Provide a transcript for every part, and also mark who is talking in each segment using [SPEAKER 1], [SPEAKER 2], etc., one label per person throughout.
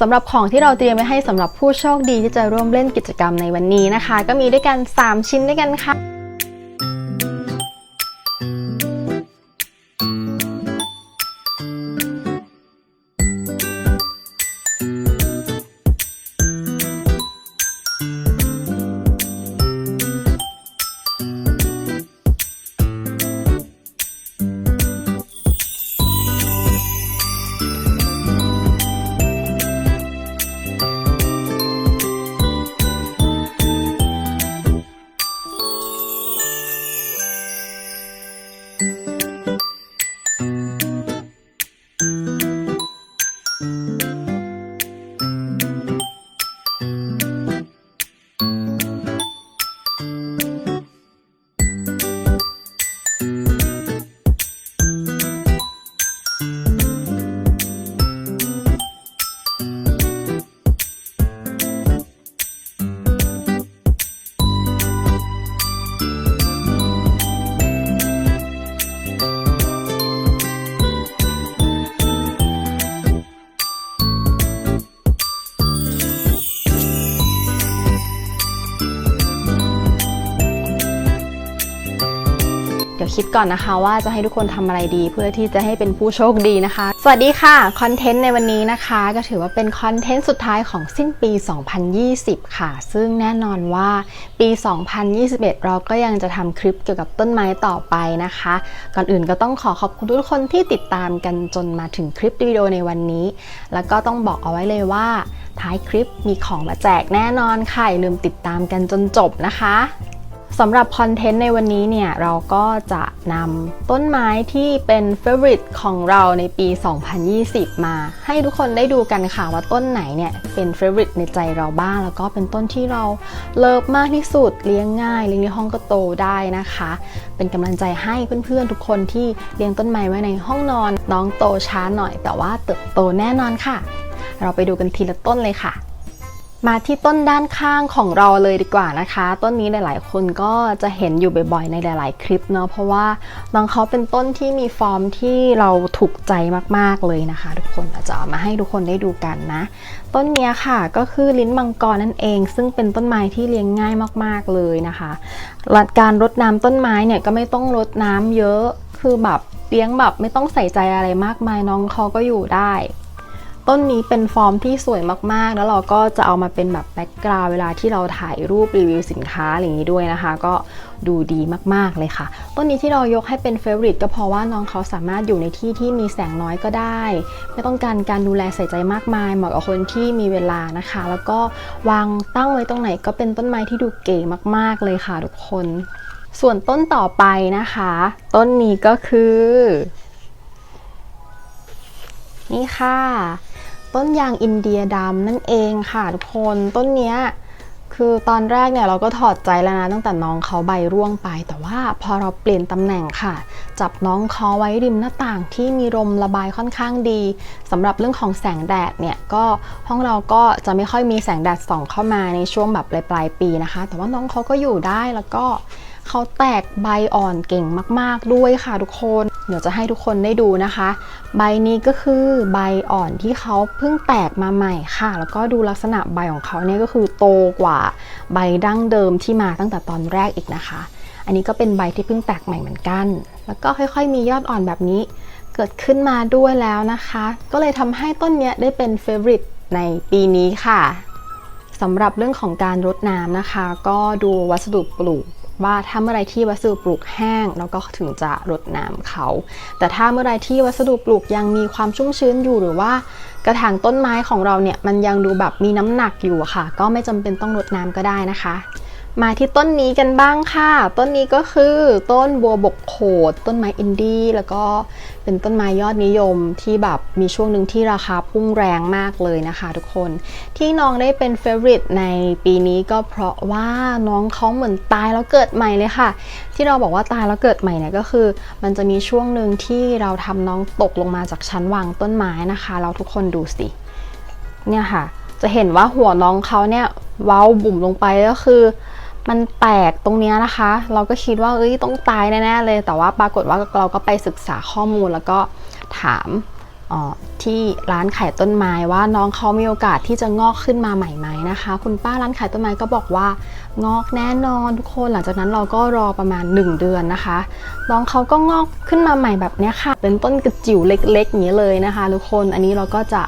[SPEAKER 1] สำหรับของที่เราเตรียมไว้ให้สำหรับผู้โชคดีที่จะร่วมเล่นกิจกรรมในวันนี้นะคะ ก็มีด้วยกัน 3 ชิ้นด้วยกันค่ะ ยวคิดก่อนนะคะ ว่าจะให้ทุกคนทำอะไรดี เพื่อที่จะให้เป็นผู้โชคดีนะคะ สวัสดีค่ะคอนเทนต์ในวันนี้นะคะ ก็ถือว่าเป็นคอนเทนต์สุดท้ายของสิ้นปี 2020 ค่ะ ซึ่งแน่นอนว่าปี 2021 เราก็ยังจะทำคลิปเกี่ยวกับต้นไม้ต่อไปนะคะ ก่อนอื่นก็ต้องขอขอบคุณทุกคนที่ติดตามกันจนมาถึงคลิปวิดีโอในวันนี้ แล้วก็ต้องบอกเอาไว้เลยว่าท้ายคลิปมีของมาแจกแน่นอนค่ะอย่าลืมติดตามกันจนจบนะคะ สำหรับคอนเทนต์ในวันนี้เนี่ยเราก็จะนำต้นไม้ที่เป็นเฟ v o r i t e ของเราในปี 2020 มา ให้ทุกคนได้ดูกันค่ะว่าต้นไหนเนี่ยเป็นเฟ v o r i t e ในใจเราบ้าง แล้วก็เป็นต้นที่เราเลิฟมากที่สุดเลี้ยงง่ายเลี้ยงในห้องก็โตได้นะคะ เป็นกำลังใจให้เพื่อนๆทุกคนที่เลี้ยงต้นไม้ไว้ในห้องนอน น้องโตช้าหน่อย แต่ว่าเติบโตแน่นอนค่ะ เราไปดูกันทีละต้นเลยค่ะ มาที่ต้นด้านข้างของเราเลยดีกว่านะคะ ต้นนี้หลายๆ คนก็จะเห็นอยู่บ่อยๆ ในหลาย ๆ คลิปเนาะเพราะว่าน้องเขาเป็นต้นที่มีฟอร์มที่เราถูกใจมากๆเลยนะคะ ทุกคนเราจะเอามาให้ทุกคนได้ดูกันนะ ต้นนี้ค่ะก็คือลิ้นมังกรนั่นเอง ซึ่งเป็นต้นไม้ที่เลี้ยงง่ายมากๆเลยนะคะและการรดน้ำต้นไม้เนี่ยก็ไม่ต้องรดน้ำเยอะคือแบบเลี้ยงแบบไม่ต้องใส่ใจอะไรมากมายน้องเขาก็อยู่ได้ ต้นนี้เป็นฟอร์มที่สวยมากๆ แล้วเราก็จะเอามาเป็นแบบแบ็กกราวเวลาที่เราถ่ายรูปรีวิวสินค้าอะไรอย่างนี้ด้วยนะคะ ก็ดูดีมากๆเลยค่ะ ต้นนี้ที่เรายกให้เป็นเฟเวอริตก็เพราะว่าน้องเขาสามารถอยู่ในที่ที่มีแสงน้อยก็ได้ ไม่ต้องการการดูแลใส่ใจมากมายเหมาะกับคนที่มีเวลานะคะ แล้วก็วางตั้งไว้ตรงไหนก็เป็นต้นไม้ที่ดูเก๋มาก ๆเลยค่ะทุกคน ส่วนต้นต่อไปนะคะ ต้นนี้ก็คือ นี่ค่ะ ต้นยางอินเดียดำนั่นเองค่ะทุกคนต้นเนี้ยคือตอนแรกเนี่ยเราก็ถอดใจแล้วนะตั้งแต่น้องเขาใบร่วงไป แต่ว่าพอเราเปลี่ยนตำแหน่งค่ะ จับน้องเขาไว้ริมหน้าต่างที่มีลมระบายค่อนข้างดีสำหรับเรื่องของแสงแดดเนี่ยก็ห้องเราก็จะไม่ค่อยมีแสงแดดส่องเข้ามาในช่วงแบบปลายปลายปีนะคะ แต่ว่าน้องเขาก็อยู่ได้แล้วก็ เขาแตกใบอ่อนเก่งมาก ๆ ด้วยค่ะทุกคน เดี๋ยวจะให้ทุกคนได้ดูนะคะ ใบนี้ก็คือใบอ่อนที่เขาเพิ่งแตกมาใหม่ค่ะ แล้วก็ดูลักษณะใบของเขาเนี่ยก็คือโตกว่าใบดั้งเดิมที่มาตั้งแต่ตอนแรกอีกนะคะ อันนี้ก็เป็นใบที่เพิ่งแตกใหม่เหมือนกัน แล้วก็ค่อยๆ มียอดอ่อนแบบนี้ เกิดขึ้นมาด้วยแล้วนะคะ ก็เลยทำให้ต้นเนี้ยได้เป็นเฟ v o r i t e ในปีนี้ค่ะสำหรับเรื่องของการรดน้ำนะคะ ก็ดูวัสดุปลูก ว่าถ้าเมื่อไรที่วัสดุปลูกแห้งเราก็ถึงจะรดน้ำเขา แต่ถ้าเมื่อไรที่วัสดุปลูกยังมีความชุ่มชื้นอยู่หรือว่ากระถางต้นไม้ของเราเนี่ยมันยังดูแบบมีน้ำหนักอยู่ค่ะ ก็ไม่จำเป็นต้องรดน้ำก็ได้นะคะ มาที่ต้นนี้กันบ้างค่ะ ต้นนี้ก็คือต้นบัวบกโขด ต้นไม้อินดี้ แล้วก็เป็นต้นไม้ยอดนิยมที่แบบมีช่วงหนึ่งที่ราคาพุ่งแรงมากเลยนะคะทุกคน ที่น้องได้เป็นเฟ v o r i t e ในปีนี้ก็เพราะว่าน้องเขาเหมือนตายแล้วเกิดใหม่เลยค่ะ ที่เราบอกว่าตายแล้วเกิดใหม่เนี่ยก็คือ มันจะมีช่วงหนึ่งที่เราทำน้องตกลงมาจากชั้นวางต้นไม้นะคะ เราทุกคนดูสิ เนี่ยค่ะ จะเห็นว่าหัวน้องเขาเนี่ยเว้าบุ่มลงไปก็คือ มันแตกตรงนี้นะคะ เราก็คิดว่าเอ้ยต้องตายแน่ๆเลย แต่ว่าปรากฏว่าเราก็ไปศึกษาข้อมูลแล้วก็ถามที่ร้านขายต้นไม้ว่าน้องเขามีโอกาสที่จะงอกขึ้นมาใหม่ไหมนะคะ คุณป้าร้านขายต้นไม้ก็บอกว่างอกแน่นอนทุกคนหลังจากนั้นเราก็รอประมาณ 1 เดือนนะคะน้องเขาก็งอกขึ้นมาใหม่แบบนี้ค่ะ เป็นต้นกระจิ๋วเล็กๆอย่างนี้เลยนะคะทุกคนอันนี้เราก็จะ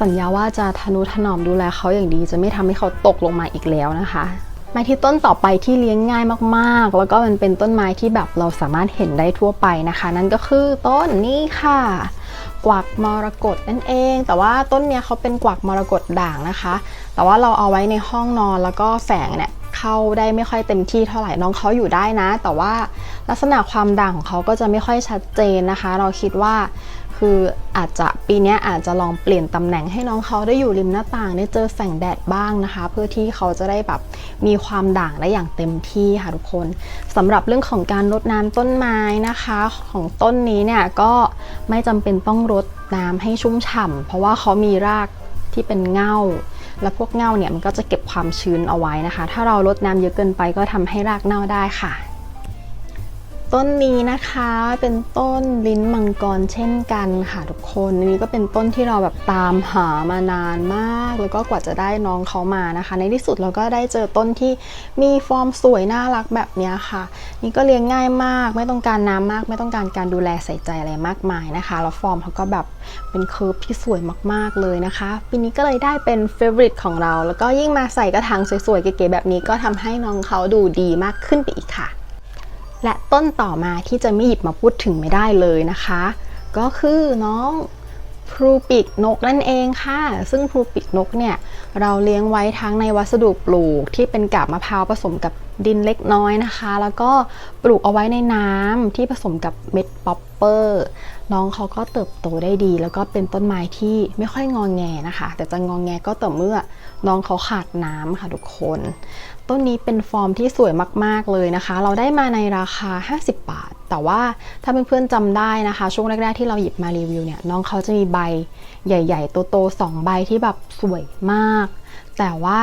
[SPEAKER 1] สัญญาว่าจะทนุถนอมดูแลเขาอย่างดี จะไม่ทำให้เขาตกลงมาอีกแล้วนะคะ ไมาที่ต้นต่อไปที่เลี้ยงง่ายมากๆ แล้วก็มันเป็นต้นไม้ที่แบบเราสามารถเห็นได้ทั่วไปนะคะ นั่นก็คือต้นนี้ค่ะ กวักมรกตนั่นเอง แต่ว่าต้นเนี้ยเขาเป็นกวักมรกตด่างนะคะ แต่ว่าเราเอาไว้ในห้องนอนแล้วก็แสงเนี่ยเข้าได้ไม่ค่อยเต็มที่เท่าไหร่น้องเขาอยู่ได้นะ แต่ว่าลักษณะความด่างของเขาก็จะไม่ค่อยชัดเจนนะคะ เราคิดว่า คืออาจจะปีนี้อาจจะลองเปลี่ยนตำแหน่งให้น้องเขาได้อยู่ริมหน้าต่างได้เจอแสงแดดบ้างนะคะ เพื่อที่เขาจะได้แบบมีความด่างได้อย่างเต็มที่ค่ะทุกคนสำหรับเรื่องของการรดน้ำต้นไม้นะคะ ของต้นนี้เนี่ยก็ไม่จำเป็นต้องรดน้ำให้ชุ่มฉ่ำเพราะว่าเขามีรากที่เป็นเงาและพวกเงาเนี่ยมันก็จะเก็บความชื้นเอาไว้นะคะ ถ้าเรารดน้ำเยอะเกินไปก็ทำให้รากเน่าได้ค่ะ ต้นนี้นะคะเป็นต้นลิ้นมังกรเช่นกันค่ะทุกคนอันนี้ก็เป็นต้นที่เราแบบตามหามานานมาก แล้วก็กว่าจะได้น้องเขามานะคะ ในที่สุดเราก็ได้เจอต้นที่มีฟอร์มสวยน่ารักแบบนี้ค่ะ นี่ก็เลี้ยงง่ายมาก ไม่ต้องการน้ำมาก ไม่ต้องการการดูแลใส่ใจอะไรมากมายนะคะแล้วฟอร์มเขาก็แบบเป็นเคิร์ฟที่สวยมากๆเลยนะคะปีนี้ก็เลยได้เป็นเฟเวอริตของเรา แล้วก็ยิ่งมาใส่กระถางสวยๆเก๋ๆแบบนี้ก็ทำให้น้องเขาดูดีมากขึ้นไปอีกค่ะ และต้นต่อมาที่จะไม่หยิบมาพูดถึงไม่ได้เลยนะคะ ก็คือน้องพลูปีกนกนั่นเองค่ะ ซึ่งพลูปีกนกเนี่ยเราเลี้ยงไว้ทั้งในวัสดุปลูกที่เป็นกาบมะพร้าวผสมกับดินเล็กน้อยนะคะ แล้วก็ปลูกเอาไว้ในน้ำที่ผสมกับเม็ดป๊อปเปอร์น้องเขาก็เติบโตได้ดี แล้วก็เป็นต้นไม้ที่ไม่ค่อยงองแงนะคะ แต่จะงองแงก็ต่อเมื่อน้องเขาขาดน้ำค่ะทุกคน ต้นนี้เป็นฟอร์มที่สวยมากๆเลยนะคะ เราได้มาในราคา 50 บาท แต่ว่าถ้าเพื่อนๆจำได้นะคะ ช่วงแรกๆที่เราหยิบมารีวิวเนี่ยน้องเขาจะมีใบใหญ่ๆ โตๆสองใบที่แบบสวยมาก แต่ว่า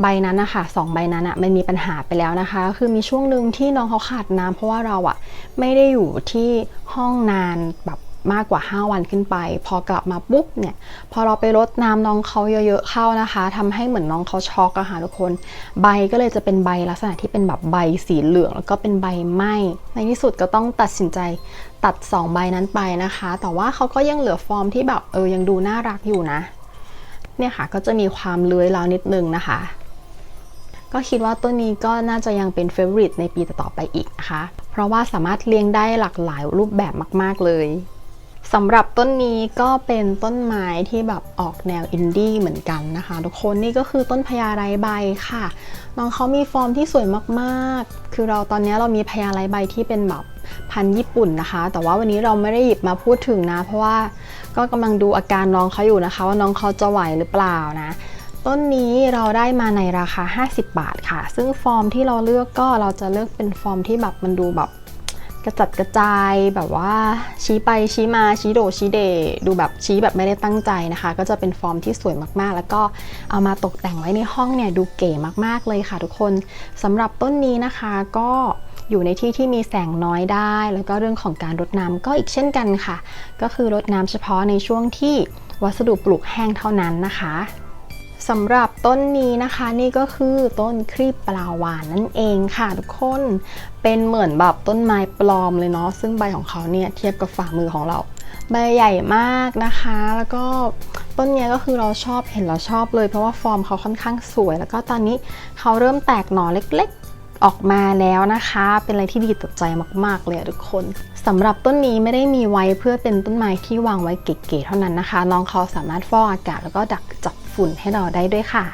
[SPEAKER 1] ใบนั้นนะคะสองใบนั้นอะมันมีปัญหาไปแล้วนะคะ คือมีช่วงหนึ่งที่น้องเขาขาดน้ำเพราะว่าเราอะไม่ได้อยู่ที่ห้องนานแบบ มากกว่า 5 วันขึ้นไป พอกลับมาปุ๊บเนี่ย พอเราไปรดน้ำน้องเขาเยอะๆเข้านะคะทำให้เหมือนน้องเขาช็อกอะค่ะทุกคน ใบก็เลยจะเป็นใบลักษณะที่เป็นแบบใบสีเหลือง แล้วก็เป็นใบไหม้ในที่สุดก็ต้องตัดสินใจตัด 2 ใบนั้นไปนะคะ แต่ว่าเขาก็ยังเหลือฟอร์มที่แบบเออยังดูน่ารักอยู่นะ เนี่ยค่ะก็จะมีความเลื้อยแล้วนิดนึงนะคะ ก็คิดว่าต้นนี้ก็น่าจะยังเป็นเฟเวอริตในปีต่อๆไปอีกนะคะ เพราะว่าสามารถเลี้ยงได้หลากหลายรูปแบบมาก ๆเลย สำหรับต้นนี้ก็เป็นต้นไม้ที่แบบออกแนวอินดี้เหมือนกันนะคะ ทุกคนนี่ก็คือต้นพญาไรใบค่ะ น้องเขามีฟอร์มที่สวยมากๆ คือเราตอนนี้เรามีพญาไรใบที่เป็นแบบพันญี่ปุ่นนะคะ แต่ว่าวันนี้เราไม่ได้หยิบมาพูดถึงนะ เพราะว่าก็กำลังดูอาการน้องเขาอยู่นะคะ ว่าน้องเขาจะไหวหรือเปล่านะต้นนี้เราได้มาในราคา 50 บาทค่ะ ซึ่งฟอร์มที่เราเลือกก็เราจะเลือกเป็นฟอร์มที่แบบมันดูแบบ กระจัดกระจายแบบว่าชี้ไปชี้มาชี้โดชี้เด ดูแบบชี้แบบไม่ได้ตั้งใจนะคะ ก็จะเป็นฟอร์มที่สวยมากๆ แล้วก็เอามาตกแต่งไว้ในห้องเนี่ยดูเก๋มากๆเลยค่ะทุกคนสำหรับต้นนี้นะคะก็อยู่ในที่ที่มีแสงน้อยได้ แล้วก็เรื่องของการรดน้ำก็อีกเช่นกันค่ะ ก็คือรดน้ำเฉพาะในช่วงที่วัสดุปลูกแห้งเท่านั้นนะคะ สำหรับต้นนี้นะคะนี่ก็คือต้นครีบปลาวานนั่นเองค่ะทุกคนเป็นเหมือนแบบต้นไม้ปลอมเลยเนาะซึ่งใบของเขาเนี่ยเทียบกับฝ่ามือของเรา ใบใหญ่มากนะคะ แล้วก็ต้นนี้ก็คือเราชอบเห็นเราชอบเลย เพราะว่าฟอร์มเขาค่อนข้างสวย แล้วก็ตอนนี้เขาเริ่มแตกหน่อเล็กๆออกมาแล้วนะคะ เป็นอะไรที่ดีต่อใจมาก ๆ เลยทุกคนสำหรับต้นนี้ไม่ได้มีไว้เพื่อเป็นต้นไม้ที่วางไว้เก๋ๆเท่านั้นนะคะ น้องเขาสามารถฟอกอากาศแล้วก็ดักจับ ฝุ่นให้เราได้ด้วยค่ะ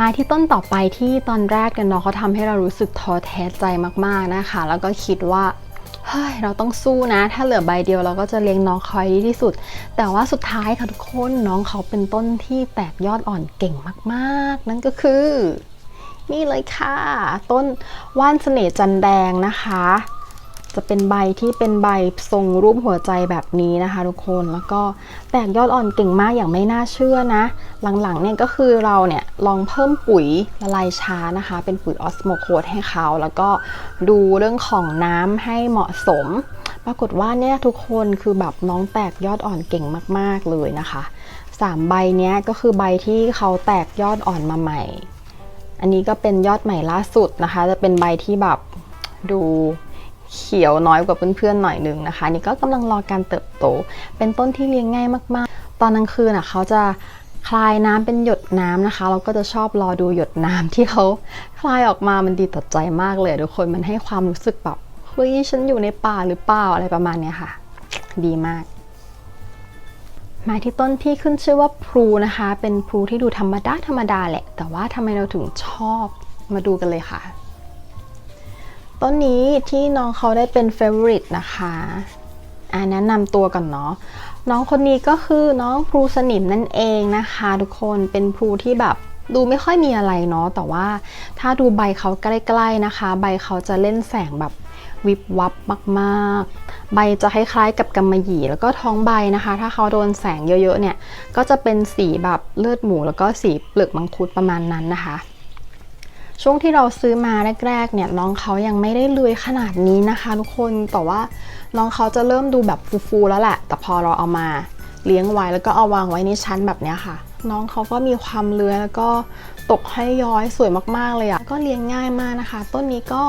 [SPEAKER 1] มาที่ต้นต่อไปที่ตอนแรกกันเนาะเขาทำให้เรารู้สึกท้อแท้ใจมากๆนะคะ แล้วก็คิดว่าเฮ้ยเราต้องสู้นะ ถ้าเหลือใบเดียวเราก็จะเลี้ยงน้องเขาให้ดีที่สุด แต่ว่าสุดท้ายค่ะทุกคนน้องเขาเป็นต้นที่แตกยอดอ่อนเก่งมากๆ นั่นก็คือ นี่เลยค่ะ ต้นว่านเสน่ห์จันแดงนะคะ จะเป็นใบที่เป็นใบทรงรูปหัวใจแบบนี้นะคะ ทุกคนแล้วก็แตกยอดอ่อนเก่งมากอย่างไม่น่าเชื่อนะ หลังๆเนี่ยก็คือเราเนี่ยลองเพิ่มปุ๋ยละลายช้านะคะ เป็นปุ๋ยออสโมโคดให้เขา แล้วก็ดูเรื่องของน้ำให้เหมาะสม ปรากฏว่าเนี่ยทุกคนคือแบบน้องแตกยอดอ่อนเก่งมาก ๆเลยนะคะสามใบเนี้ยก็คือใบที่เขาแตกยอดอ่อนมาใหม่ อันนี้ก็เป็นยอดใหม่ล่าสุดนะคะ จะเป็นใบที่แบบดู เขียวน้อยกว่าเพื่อนๆหน่อยนึงนะคะ นี่ก็กำลังรอการเติบโต เป็นต้นที่เลี้ยงง่ายมากๆ ตอนกลางคืนอะเขาจะคลายน้ำเป็นหยดน้ำนะคะ เราก็จะชอบรอดูหยดน้ำที่เขาคลายออกมามันดีต่อใจมากเลยทุกคนมันให้ความรู้สึกแบบเฮ้ยฉันอยู่ในป่าหรือเปล่าอะไรประมาณเนี้ยค่ะ ดีมากมาที่ต้นที่ขึ้นชื่อว่าพลูนะคะ เป็นพลูที่ดูธรรมดาธรรมดาแหละ แต่ว่าทำไมเราถึงชอบมาดูกันเลยค่ะ ต้นนี้ที่น้องเขาได้เป็นเฟเวอริตนะคะอ่าแนะนำตัวก่อนเนาะน้องคนนี้ก็คือน้องพลูสนิมนั่นเองนะคะ ทุกคนเป็นพลูที่แบบดูไม่ค่อยมีอะไรเนาะแต่ว่าถ้าดูใบเขาใกล้ๆนะคะ ใบเขาจะเล่นแสงแบบวิบวับมากๆ ใบจะคล้ายๆกับกำมะหยี่แล้วก็ท้องใบนะคะ ถ้าเขาโดนแสงเยอะๆเนี่ย ก็จะเป็นสีแบบเลือดหมูแล้วก็สีเปลือกมังคุดประมาณนั้นนะคะ ช่วงที่เราซื้อมาแรกๆเนี่ยน้องเขายังไม่ได้เลื้อยขนาดนี้นะคะ ทุกคนแต่ว่าน้องเขาจะเริ่มดูแบบฟูๆแล้วแหละ แต่พอเราเอามาเลี้ยงไว้แล้วก็เอาวางไว้ในชั้นแบบนี้ค่ะ น้องเขาก็มีความเลื้อยแล้วก็ตกให้ย้อยสวยมากๆเลยอะ่ะก็เลี้ยงง่ายมากนะคะ ต้นนี้ก็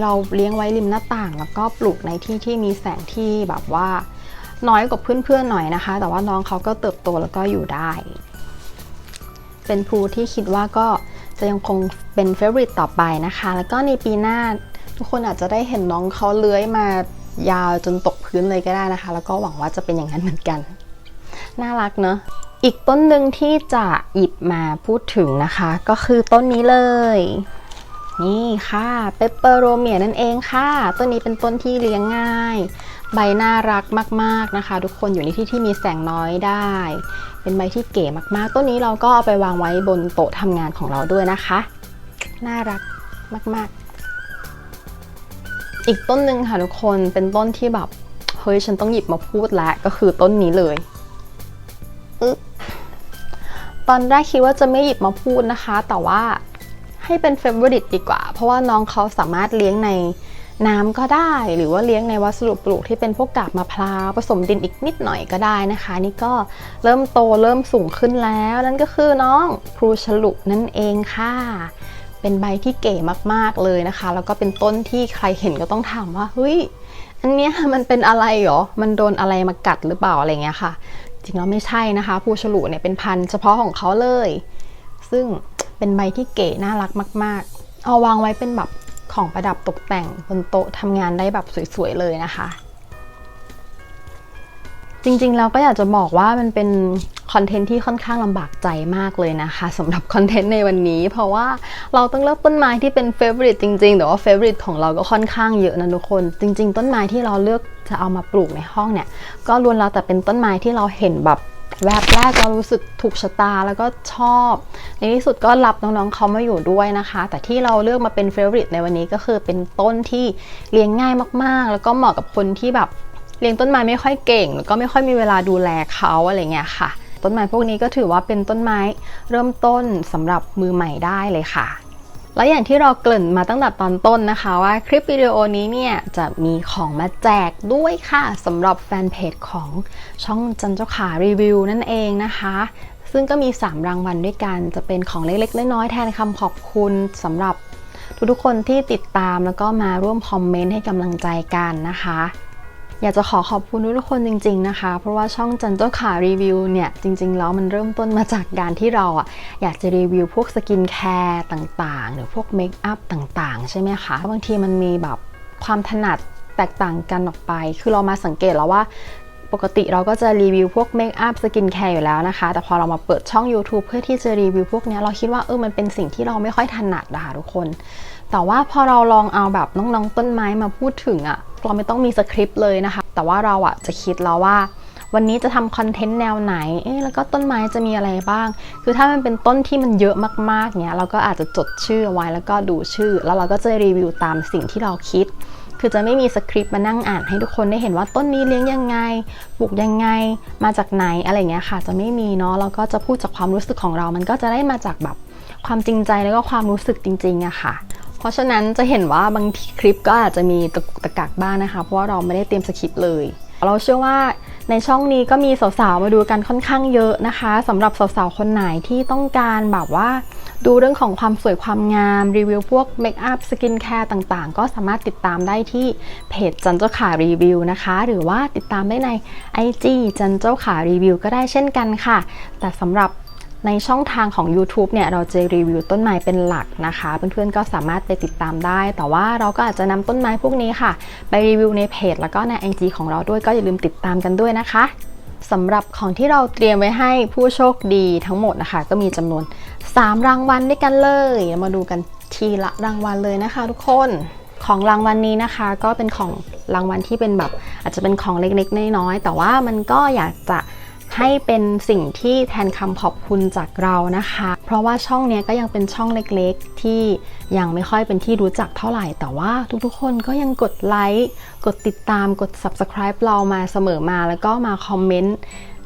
[SPEAKER 1] เราเลี้ยงไว้ริมหน้าต่าง แล้วก็ปลูกในที่ที่มีแสงที่แบบว่า น้อยกว่าเพื่อนๆหน่อยนะคะ แต่ว่าน้องเขาก็เติบโตแล้วก็อยู่ได้ เป็นพลูที่คิดว่าก็ จะยังคงเป็นเฟ v o r ริตต่อไปนะคะ แล้วก็ในปีหน้าทุกคนอาจจะได้เห็นน้องเขาเลื้อยมายาวจนตกพื้นเลยก็ได้นะคะ แล้วก็หวังว่าจะเป็นอย่างนั้นเหมือนกัน น่ารักเนอะอีกต้นหนึ่งที่จะหยิบมาพูดถึงนะคะ ก็คือต้นนี้เลย นี่ค่ะเปปเปอโรเมียนั่นเองค่ะ ต้นนี้เป็นต้นที่เลี้ยงง่าย ใบน่ารักมาก ๆนะคะ ทุกคนอยู่ในที่ที่มีแสงน้อยได้ เป็นใบที่เก๋มากๆ ต้นนี้เราก็เอาไปวางไว้บนโต๊ะทำงานของเราด้วยนะคะ น่ารักมาก ๆ อีกต้นหนึ่งค่ะทุกคนเป็นต้นที่แบบเฮ้ยฉันต้องหยิบมาพูดแล้วก็คือต้นนี้เลยอึ๊บตอนแรกคิดว่าจะไม่หยิบมาพูดนะคะ แต่ว่าให้เป็นเฟเวอริตดีกว่า เพราะว่าน้องเขาสามารถเลี้ยงใน น้ำก็ได้ หรือว่าเลี้ยงในวัสดุปลูกที่เป็นพวกกาบมะพร้าวผสมดินอีกนิดหน่อยก็ได้นะคะ นี่ก็เริ่มโตเริ่มสูงขึ้นแล้ว นั่นก็คือน้องพลูฉลุนั่นเองค่ะ เป็นใบที่เก๋มากๆเลยนะคะ แล้วก็เป็นต้นที่ใครเห็นก็ต้องถามว่าเฮ้ยอันเนี้ยมันเป็นอะไรหรอ มันโดนอะไรมากัดหรือเปล่าอะไรเงี้ยค่ะ จริงแล้วไม่ใช่นะคะพลูฉลุเนี่ยเป็นพันธุ์เฉพาะของเขาเลย ซึ่งเป็นใบที่เก๋น่ารักมาก ๆ เอาวางไว้เป็นแบบ ของประดับตกแต่งบนโต๊ะทำงานได้แบบสวยๆเลยนะคะ จริงๆแล้วก็อยากจะบอกว่ามันเป็นคอนเทนต์ที่ค่อนข้างลำบากใจมากเลยนะคะสำหรับคอนเทนต์ในวันนี้ เพราะว่าเราต้องเลือกต้นไม้ที่เป็นเฟเวอริตจริงๆแต่ว่าเฟเวอริตของเราก็ค่อนข้างเยอะนะทุกคน จริง ๆ ต้นไม้ที่เราเลือกจะเอามาปลูกในห้องเนี่ย ก็ล้วนแล้วแต่เป็นต้นไม้ที่เราเห็นแบบ แวบแรกเรารู้สึกถูกชะตาแล้วก็ชอบ ในที่สุดก็รับน้องๆเขามาอยู่ด้วยนะคะ แต่ที่เราเลือกมาเป็นเฟเวอริตในวันนี้ก็คือเป็นต้นที่เลี้ยงง่ายมากๆ แล้วก็เหมาะกับคนที่แบบเลี้ยงต้นไม้ไม่ค่อยเก่ง แล้วก็ไม่ค่อยมีเวลาดูแลเขาอะไรเงี้ยค่ะ ต้นไม้พวกนี้ก็ถือว่าเป็นต้นไม้เริ่มต้นสำหรับมือใหม่ได้เลยค่ะ แล้วอย่างที่เราเกริ่นมาตั้งแต่ตอนต้นนะคะว่าคลิปวิดีโอนี้เนี่ยจะมีของมาแจกด้วยค่ะสำหรับแฟนเพจของช่องจันเจ้าขารีวิวนั่นเองนะคะ ซึ่งก็มี 3 รางวัลด้วยกันจะเป็นของเล็กๆน้อยๆแทนคำขอบคุณสำหรับทุกๆคนที่ติดตามแล้วก็มาร่วมคอมเมนต์ให้กำลังใจกันนะคะ อยากจะขอขอบคุณทุกคนจริง ๆนะคะ เพราะว่าช่องจันเจ้ขารีวิวเนี่ยจริง ๆ แล้วมันเริ่มต้นมาจากการที่เราอะอยากจะรีวิวพวกสกินแคร์ต่างๆ หรือพวกเมคอัพต่างๆ ใช่ไหมคะ บางทีมันมีแบบความถนัดแตกต่างกันออกไป คือเรามาสังเกตแล้วว่าปกติเราก็จะรีวิวพวกเมคอัพสกินแคร์อยู่แล้วนะคะ แต่พอเรามาเปิดช่อง YouTube เพื่อที่จะรีวิวพวกนี้เราคิดว่าเออมันเป็นสิ่งที่เราไม่ค่อยถนัดนะคะทุกคน แต่ว่าพอเราลองเอาแบบน้องๆต้นไม้มาพูดถึงอะ่ะเราไม่ต้องมีสคริปต์เลยนะคะ แต่ว่าเราอะ่ะจะคิดแล้วว่า วันนี้จะทำคอนเทนต์แนวไหน เอ๊ะแล้วก็ต้นไม้จะมีอะไรบ้าง คือถ้ามันเป็นต้นที่มันเยอะมากๆเนี้ยเราก็อาจจะจดชื่ออไว้แล้วก็ดูชื่อ แล้วเราก็จะรีวิวตามสิ่งที่เราคิด คือจะไม่มีสคริปต์มานั่งอ่านให้ทุกคนได้เห็นว่าต้นนี้เลี้ยงยังไง ปลูกยังไง มาจากไหนอะไรเงี้ยค่ะ จะไม่มีเนาะเราก็จะพูดจากความรู้สึกของเรา มันก็จะได้มาจากแบบความจริงใจแล้วก็ความรู้สึกจริงๆอะค่ะ เพราะฉะนั้นจะเห็นว่าบางคลิปก็อาจจะมีตะกุกตะกักบ้างนะคะ เพราะว่าเราไม่ได้เตรียมสคริปต์เลย เราเชื่อว่าในช่องนี้ก็มีสาวๆมาดูกันค่อนข้างเยอะนะคะสำหรับสาวๆคนไหนที่ต้องการแบบว่าดูเรื่องของความสวยความงาม รีวิวพวกเมคอัพสกินแคร์ต่างๆ ก็สามารถติดตามได้ที่เพจจันเจ้าขารีวิวนะคะ หรือว่าติดตามได้ใน IG จันเจ้าขารีวิวก็ได้เช่นกันค่ะ แต่สำหรับ ในช่องทางของ YouTube เนี่ยเราจะรีวิวต้นไม้เป็นหลักนะคะ เพื่อนๆก็สามารถไปติดตามได้ แต่ว่าเราก็อาจจะนำต้นไม้พวกนี้ค่ะ ไปรีวิวในเพจแล้วก็ใน IG ของเราด้วยก็อย่าลืมติดตามกันด้วยนะคะสำหรับของที่เราเตรียมไว้ให้ผู้โชคดีทั้งหมดนะคะ ก็มีจำนวน 3 รางวัลด้วยกันเลย มาดูกันทีละรางวัลเลยนะคะทุกคนของรางวัลนนี้นะคะก็เป็นของรางวัลที่เป็นแบบอาจจะเป็นของเล็กๆน้อยๆแต่ว่ามันก็อยากจะ ให้เป็นสิ่งที่แทนคำขอบคุณจากเรานะคะ เพราะว่าช่องนี้ก็ยังเป็นช่องเล็กๆ ที่ยังไม่ค่อยเป็นที่รู้จักเท่าไหร่ แต่ว่าทุกๆ คนก็ยังกดไลค์กดติดตามกด subscribe เรามาเสมอมาแล้วก็มาคอมเมนต์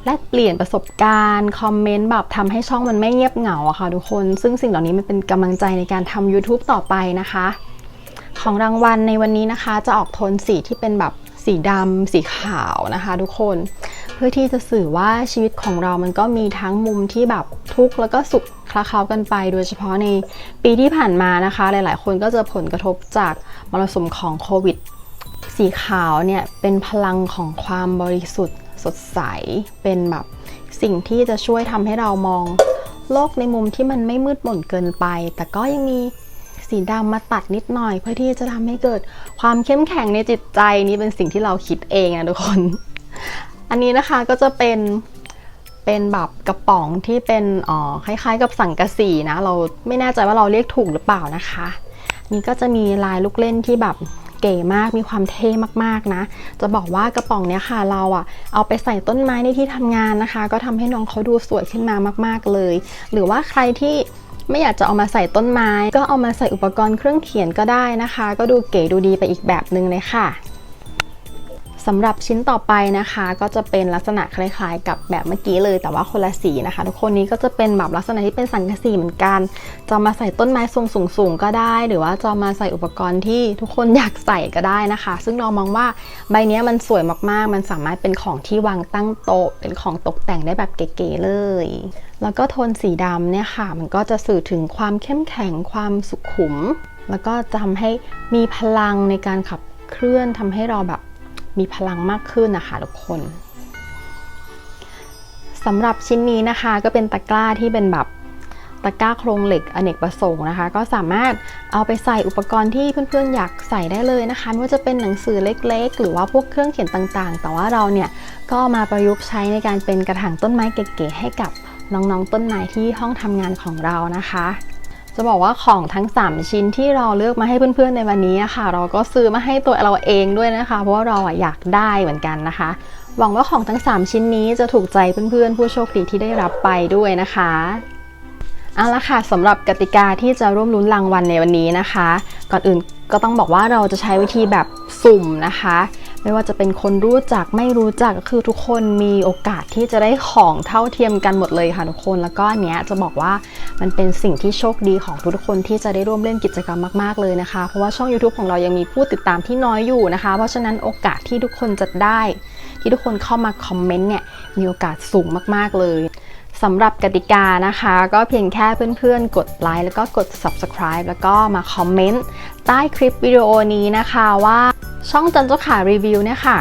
[SPEAKER 1] แลกเปลี่ยนประสบการณ์ คอมเมนต์แบบทำให้ช่องมันไม่เงียบเหงาอะค่ะทุกคน ซึ่งสิ่งเหล่านี้มันเป็นกำลังใจในการทำ YouTube ต่อไปนะคะ ของรางวัลในวันนี้นะคะ จะออกโทนสีที่เป็นแบบสีดำสีขาวนะคะ ทุกคน เพื่อที่จะสื่อว่าชีวิตของเรามันก็มีทั้งมุมที่แบบทุกข์แล้วก็สุขคลาเคล้ากันไป โดยเฉพาะในปีที่ผ่านมานะคะ หลายๆ คนก็เจอผลกระทบจากมรสุมของโควิด สีขาวเนี่ยเป็นพลังของความบริสุทธิ์สดใส เป็นแบบสิ่งที่จะช่วยทำให้เรามองโลกในมุมที่มันไม่มืดมนเกินไป แต่ก็ยังมีสีดำมาตัดนิดหน่อย เพื่อที่จะทำให้เกิดความเข้มแข็งในจิตใจนี่เป็นสิ่งที่เราคิดเองนะทุกคน อันนี้นะคะก็จะเป็นเป็นแบบกระป๋องที่เป็นอ๋อคล้ายๆ กับสังกะสีนะเราไม่แน่ใจว่าเราเรียกถูกหรือเปล่านะคะ นี่ก็จะมีลายลูกเล่นที่แบบเก๋มากมีความเท่มากๆนะ จะบอกว่ากระป๋องเนี้ยค่ะเราอะเอาไปใส่ต้นไม้ในที่ทำงานนะคะ ก็ทำให้น้องเขาดูสวยขึ้นมามาก ๆเลย หรือว่าใครที่ไม่อยากจะเอามาใส่ต้นไม้ ก็เอามาใส่อุปกรณ์เครื่องเขียนก็ได้นะคะ ก็ดูเก๋ดูดีไปอีกแบบหนึ่งเลยค่ะ สำหรับชิ้นต่อไปนะคะ ก็จะเป็นลักษณะคล้ายๆ กับแบบเมื่อกี้เลยแต่ว่าคนละสีนะคะ ทุกคนนี้ก็จะเป็นแบบลักษณะที่เป็นสังกะสีเหมือนกัน จะมาใส่ต้นไม้ทรงสูงๆก็ได้ หรือว่าจะมาใส่อุปกรณ์ที่ทุกคนอยากใส่ก็ได้นะคะ ซึ่งเรามองว่าใบนี้มันสวยมากๆ มันสามารถเป็นของที่วางตั้งโต๊ะ เป็นของตกแต่งได้แบบเก๋ๆเลย แล้วก็โทนสีดำเนี่ยค่ะ มันก็จะสื่อถึงความเข้มแข็งความสุขุม แล้วก็จะทำให้มีพลังในการขับเคลื่อนทำให้เราแบบ มีพลังมากขึ้นนะคะทุกคนสำหรับชิ้นนี้นะคะก็เป็นตะกร้าที่เป็นแบบตะกร้าโครงเหล็กอเนกประสงค์นะคะ ก็สามารถเอาไปใส่อุปกรณ์ที่เพื่อนๆอยากใส่ได้เลยนะคะไม่ว่าจะเป็นหนังสือเล็กๆ หรือว่าพวกเครื่องเขียนต่างๆ แต่ว่าเราเนี่ยก็มาประยุกต์ใช้ในการเป็นกระถางต้นไม้เก๋ๆให้กับน้องๆต้นไม้ที่ห้องทำงานของเรานะคะ จะบอกว่าของทั้ง 3 ชิ้นที่เราเลือกมาให้เพื่อนๆในวันนี้ค่ะ เราก็ซื้อมาให้ตัวเราเองด้วยนะคะ เพราะว่าเราอยากได้เหมือนกันนะคะ หวังว่าของทั้ง 3 ชิ้นนี้จะถูกใจเพื่อนๆ ผู้โชคดีที่ได้รับไปด้วยนะคะเอาละค่ะสำหรับกติกาที่จะร่วมลุ้นรางวัลในวันนี้นะคะ ก่อนอื่นก็ต้องบอกว่าเราจะใช้วิธีแบบสุ่มนะคะ ไม่ว่าจะเป็นคนรู้จักไม่รู้จักก็คือทุกคนมีโอกาสที่จะได้ของเท่าเทียมกันหมดเลยค่ะทุกคน แล้วก็อันเนี้ยจะบอกว่ามันเป็นสิ่งที่โชคดีของทุกๆคนที่จะได้ร่วมเล่นกิจกรรมมากๆเลยนะคะ เพราะว่าช่อง YouTube ของเรายังมีผู้ติดตามที่น้อยอยู่นะคะ เพราะฉะนั้นโอกาสที่ทุกคนจะได้ ที่ทุกคนเข้ามาคอมเมนต์เนี่ยมีโอกาสสูงมากๆเลย สำหรับกติกานะคะ ก็เพียงแค่เพื่อนๆ กดไลค์แล้วก็กด subscribe แล้วก็มาคอมเมนต์ใต้คลิปวิดีโอนี้นะคะว่าช่องจันเจ้าขารีวิวเนี่ยค่ะ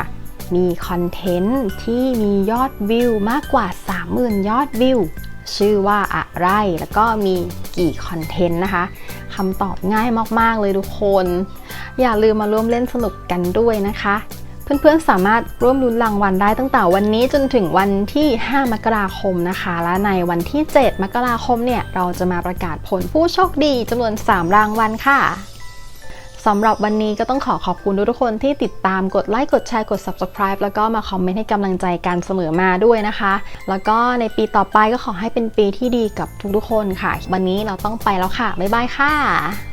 [SPEAKER 1] มีคอนเทนต์ที่มียอดวิวมากกว่า 30,000 ยอดวิว ชื่อว่าอะไร แล้วก็มีกี่คอนเทนต์นะคะคำตอบง่ายมากๆเลยทุกคน อย่าลืมมาร่วมเล่นสนุกกันด้วยนะคะ เพื่อนๆ สามารถร่วมลุ้นรางวัลได้ตั้งแต่วันนี้จนถึงวันที่ 5 มกราคมนะคะ และในวันที่ 7 มกราคมเนี่ย เราจะมาประกาศผลผู้โชคดีจำนวน 3 รางวัลค่ะสำหรับวันนี้ก็ต้องขอขอบคุณทุกคนที่ติดตามกดไลค์กดแชร์กด subscribe แล้วก็มาคอมเมนต์ให้กำลังใจกันเสมอมาด้วยนะคะ แล้วก็ในปีต่อไปก็ขอให้เป็นปีที่ดีกับทุกๆคนค่ะ วันนี้เราต้องไปแล้วค่ะ บ๊ายบายค่ะ